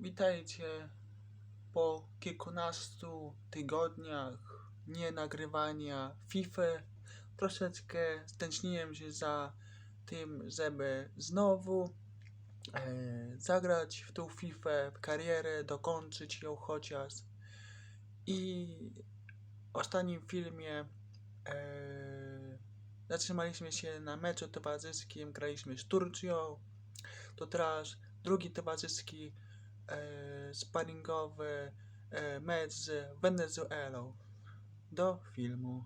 Witajcie po kilkunastu tygodniach nie nagrywania FIFA. Troszeczkę stęskniłem się za tym, żeby znowu e, zagrać w tą FIFA, w karierę, dokończyć ją chociaż. I w ostatnim filmie e, zatrzymaliśmy się na meczu towarzyskim, graliśmy z Turcją. To teraz drugi towarzyski sparingowy e, mecz z Wenezuelą. Do filmu.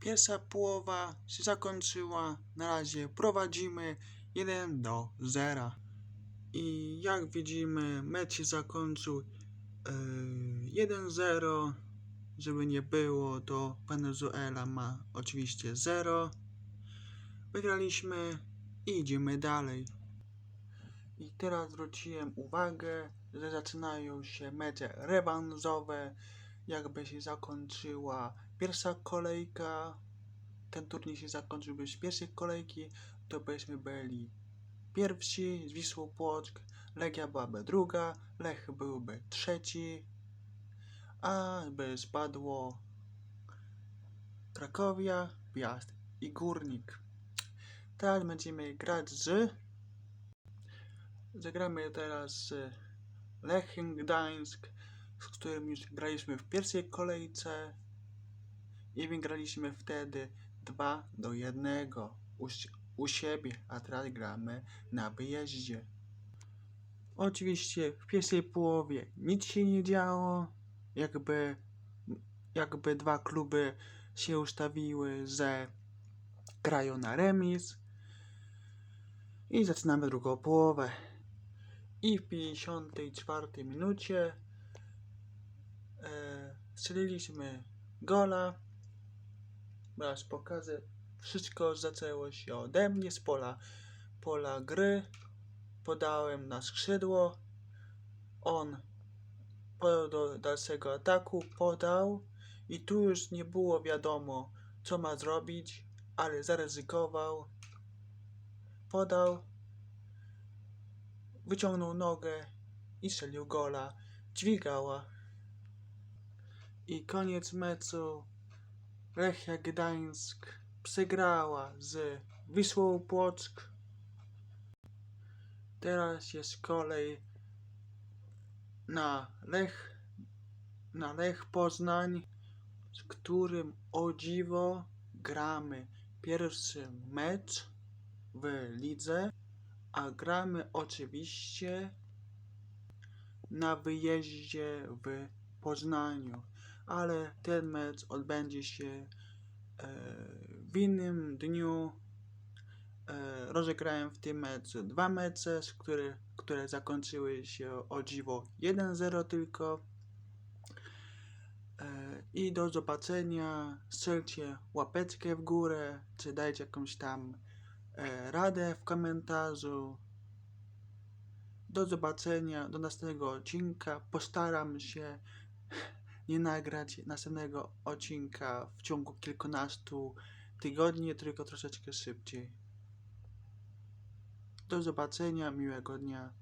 Pierwsza połowa się zakończyła. Na razie prowadzimy 1 do 0. I jak widzimy, mecz się zakończył e, 1-0. Żeby nie było, to Wenezuela ma oczywiście 0. Wygraliśmy idziemy dalej. I teraz zwróciłem uwagę, że zaczynają się mecze rewanżowe. Jakby się zakończyła pierwsza kolejka, ten turniej się zakończyłby z pierwszej kolejki, to byśmy byli pierwsi z Wisłą Płock, Legia byłaby druga, Lech byłby trzeci, a by spadło Krakowia, Piast i Górnik. Teraz będziemy grać z. Zagramy teraz z Gdańsk, z którym już graliśmy w pierwszej kolejce i wygraliśmy wtedy 2 do 1 u, u siebie, a teraz gramy na wyjeździe. Oczywiście w pierwszej połowie nic się nie działo, jakby, jakby dwa kluby się ustawiły, że grają na remis. I zaczynamy drugą połowę. I w 54 minucie e, strzeliliśmy gola. Teraz pokażę. Wszystko zaczęło się ode mnie z pola, pola gry. Podałem na skrzydło. On do dalszego ataku, podał i tu już nie było wiadomo, co ma zrobić, ale zaryzykował. Podał, wyciągnął nogę i strzelił gola. Dźwigała. I koniec meczu. Lechia Gdańsk przegrała z Wisłą Płock. Teraz jest kolej na Lech, na Lech Poznań, z którym o dziwo gramy pierwszy mecz w lidze, a gramy oczywiście na wyjeździe w Poznaniu, ale ten mecz odbędzie się e, w innym dniu. E, rozegrałem w tym meczu dwa mecze, które, które zakończyły się o dziwo 1-0 tylko. E, I do zobaczenia. Strzelcie łapeczkę w górę, czy dajcie jakąś tam radę w komentarzu. Do zobaczenia, do następnego odcinka. Postaram się nie nagrać następnego odcinka w ciągu kilkunastu tygodni, tylko troszeczkę szybciej. Do zobaczenia, miłego dnia.